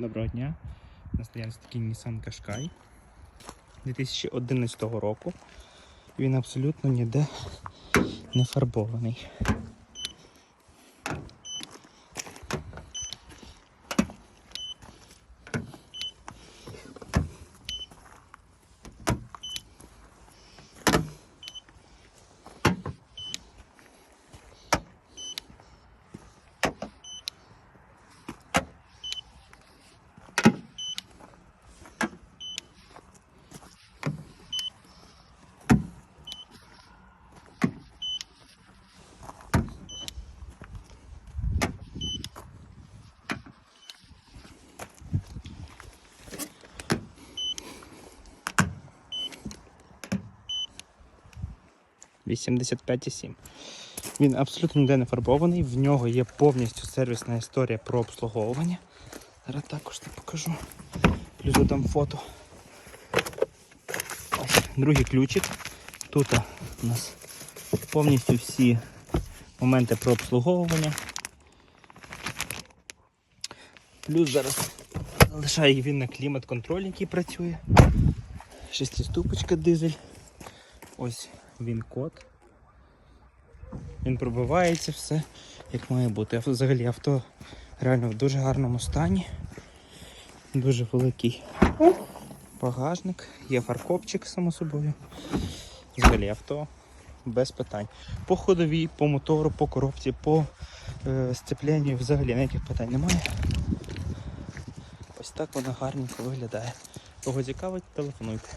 Доброго дня. У нас такий Nissan Qashqai 2011 року. Він абсолютно ніде не фарбований. – 85,7. Він абсолютно ніде не фарбований, в нього є повністю сервісна історія про обслуговування. Зараз також це покажу. Плюс додам фото. Ось другий ключик. Тут у нас повністю всі моменти про обслуговування. Плюс зараз залишає він на клімат-контроль, який працює. Шестиступочка дизель. Ось він код. Він пробивається все, як має бути. Взагалі авто реально в дуже гарному стані. Дуже великий багажник, є фаркопчик, само собою. Взагалі авто без питань. По ходовій, по мотору, по коробці, по е, сцепленню взагалі ніяких питань немає. Ось так вона гарненько виглядає. Кого цікавить, телефонуйте.